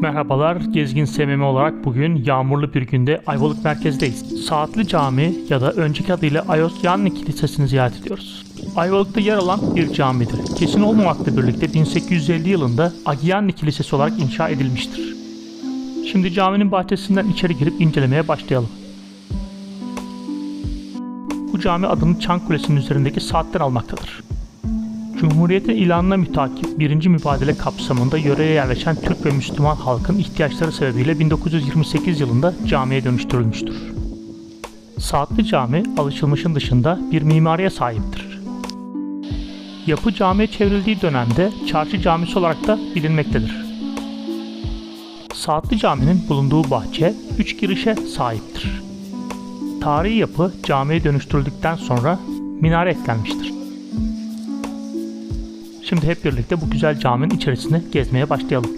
Merhabalar, Gezgin SMM olarak bugün yağmurlu bir günde Ayvalık merkezdeyiz. Saatli Cami ya da önceki adıyla Ayos Yanni Kilisesi'ni ziyaret ediyoruz. Ayvalık'ta yer alan bir camidir. Kesin olmamakla birlikte 1850 yılında Agiyanni Kilisesi olarak inşa edilmiştir. Şimdi caminin bahçesinden içeri girip incelemeye başlayalım. Bu cami adını Çan Kulesi'nin üzerindeki saatten almaktadır. Cumhuriyetin ilanına mütakip birinci mübadele kapsamında yöreye yerleşen Türk ve Müslüman halkın ihtiyaçları sebebiyle 1928 yılında camiye dönüştürülmüştür. Saatli cami alışılmışın dışında bir mimariye sahiptir. Yapı camiye çevrildiği dönemde çarşı camisi olarak da bilinmektedir. Saatli caminin bulunduğu bahçe üç girişe sahiptir. Tarihi yapı camiye dönüştürüldükten sonra minare eklenmiştir. Şimdi hep birlikte bu güzel caminin içerisini gezmeye başlayalım.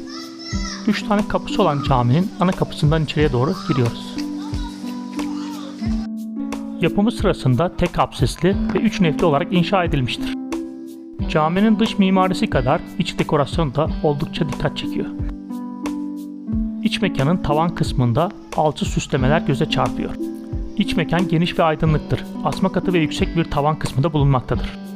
Üç tane kapısı olan caminin ana kapısından içeriye doğru giriyoruz. Yapımı sırasında tek absesli ve üç nefli olarak inşa edilmiştir. Caminin dış mimarisi kadar iç dekorasyonu da oldukça dikkat çekiyor. İç mekanın tavan kısmında alçı süslemeler göze çarpıyor. İç mekan geniş ve aydınlıktır. Asma katı ve yüksek bir tavan kısmında bulunmaktadır.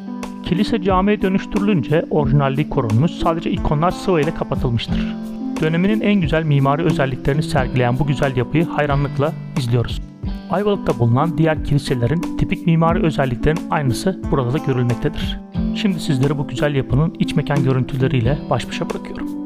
Kilise camiye dönüştürülünce orijinalliği korunmuş sadece ikonlar sıva ile kapatılmıştır. Döneminin en güzel mimari özelliklerini sergileyen bu güzel yapıyı hayranlıkla izliyoruz. Ayvalık'ta bulunan diğer kiliselerin tipik mimari özelliklerin aynısı burada da görülmektedir. Şimdi sizleri bu güzel yapının iç mekan görüntüleriyle baş başa bırakıyorum.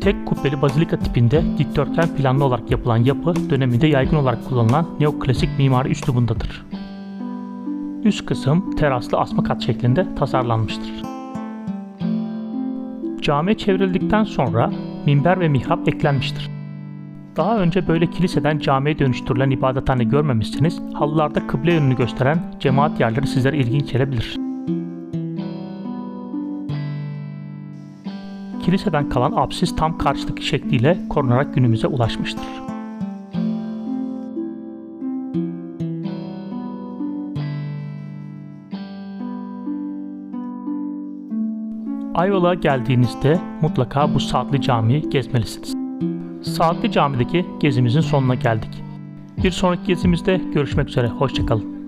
Tek kubbeli bazilika tipinde dikdörtgen planlı olarak yapılan yapı döneminde yaygın olarak kullanılan neoklasik mimari üslubundadır. Üst kısım teraslı asma kat şeklinde tasarlanmıştır. Camiye çevrildikten sonra minber ve mihrap eklenmiştir. Daha önce böyle kiliseden camiye dönüştürülen ibadethane görmemişseniz halılarda kıble yönünü gösteren cemaat yerleri sizlere ilginç gelebilir. Kiliseden kalan apsis tam karşıdaki şekliyle korunarak günümüze ulaşmıştır. Ayvalık'a geldiğinizde mutlaka bu Saatli Camii'yi gezmelisiniz. Saatli Cami'deki gezimizin sonuna geldik. Bir sonraki gezimizde görüşmek üzere, hoşçakalın.